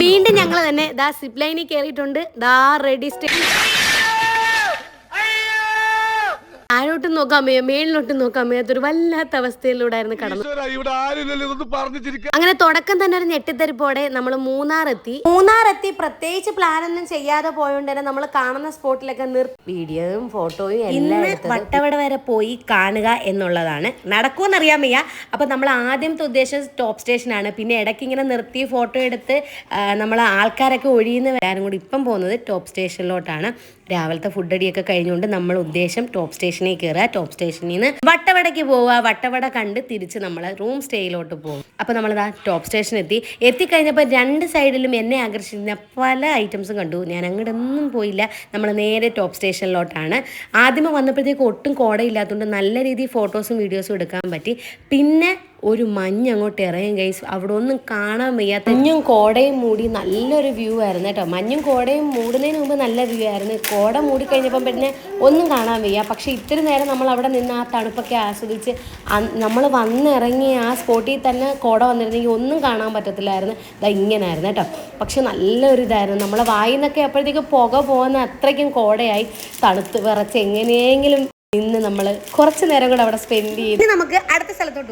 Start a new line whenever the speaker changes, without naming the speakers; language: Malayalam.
വീണ്ടും
ഞങ്ങൾ തന്നെ ദാ സിപ്ലൈനിൽ കയറിയിട്ടുണ്ട്. ദാ റെഡി സ്റ്റേ നോക്കാൻ വയ്യ മേളിലോട്ട് നോക്കാൻ വയ്യാത്തൊരു വല്ലാത്ത അവസ്ഥയിലൂടായിരുന്നു കടന്നു. അങ്ങനെ തുടക്കം തന്നെ ഒരു ഞെട്ടിത്തെരിപ്പോടെ നമ്മൾ മൂന്നാർ എത്തി മൂന്നാർ എത്തി പ്രത്യേകിച്ച് പ്ലാൻ ഒന്നും ചെയ്യാതെ പോയോണ്ട് തന്നെ നമ്മൾ കാണുന്ന സ്പോട്ടിലൊക്കെ നിർ വീഡിയോയും ഫോട്ടോയും എല്ലാം വട്ടവട വരെ പോയി കാണുക എന്നുള്ളതാണ്. നടക്കുമെന്നറിയാൻ വയ്യ. അപ്പൊ നമ്മൾ ആദ്യത്തെ ഉദ്ദേശം ടോപ്പ് സ്റ്റേഷനാണ് പിന്നെ ഇടയ്ക്ക് ഇങ്ങനെ നിർത്തി ഫോട്ടോ എടുത്ത് നമ്മൾ ആൾക്കാരൊക്കെ ഒഴിയുന്ന വരാനും കൂടി ഇപ്പം പോകുന്നത് ടോപ്പ് സ്റ്റേഷനിലോട്ടാണ് രാവിലത്തെ ഫുഡ് അടിയൊക്കെ കഴിഞ്ഞുകൊണ്ട് നമ്മൾ ഉദ്ദേശം ടോപ്പ് സ്റ്റേഷനിൽ കയറുക ടോപ്പ് സ്റ്റേഷനിൽ നിന്ന് വട്ടവടയ്ക്ക് പോവുക വട്ടവട കണ്ട് തിരിച്ച് നമ്മൾ റൂം സ്റ്റേയിലോട്ട് പോകും. അപ്പോൾ നമ്മളിതാ ടോപ്പ് സ്റ്റേഷൻ എത്തി. എത്തിക്കഴിഞ്ഞപ്പോൾ രണ്ട് സൈഡിലും എന്നെ ആകർഷിക്കുന്ന പല ഐറ്റംസും കണ്ടു. ഞാൻ അങ്ങോട്ടൊന്നും പോയില്ല. നമ്മൾ നേരെ ടോപ്പ് സ്റ്റേഷനിലോട്ടാണ് ആദ്യമേ വന്നപ്പോഴത്തേക്ക് ഒട്ടും കോടയില്ലാത്തതുകൊണ്ട് നല്ല രീതിയിൽ ഫോട്ടോസും വീഡിയോസും എടുക്കാൻ പറ്റി. പിന്നെ ഒരു മഞ്ഞ് അങ്ങോട്ട് ഇറങ്ങും ഗൈസ് അവിടെ ഒന്നും കാണാൻ വയ്യാത്ത മഞ്ഞും കോടയും മൂടി നല്ലൊരു വ്യൂ ആയിരുന്നു കേട്ടോ. മഞ്ഞും കോടയും മൂടുന്നതിന് മുമ്പ് നല്ല വ്യൂ ആയിരുന്നു. കോട മൂടി കഴിഞ്ഞപ്പം പിന്നെ ഒന്നും കാണാൻ വയ്യ. പക്ഷേ ഇത്തിരി നേരം നമ്മൾ അവിടെ നിന്ന് ആ തണുപ്പൊക്കെ ആസ്വദിച്ച് നമ്മൾ വന്നിറങ്ങി ആ സ്പോട്ടിൽ തന്നെ കോട വന്നിരുന്നെങ്കിൽ ഒന്നും കാണാൻ പറ്റത്തില്ലായിരുന്നു. ഇതാ ഇങ്ങനായിരുന്നു കേട്ടോ. പക്ഷെ നല്ലൊരു ഇതായിരുന്നു. നമ്മളെ വായിൽ നിന്നൊക്കെ അപ്പോഴത്തേക്ക് പുക പോകുന്ന അത്രയ്ക്കും കോടയായി. തണുത്ത് വിറച്ച് എങ്ങനെയെങ്കിലും ഇന്ന് നമ്മൾ കുറച്ച് നേരം കൂടെ അവിടെ സ്പെൻഡ് ചെയ്ത് നമുക്ക് അടുത്ത സ്ഥലത്തോട്ട്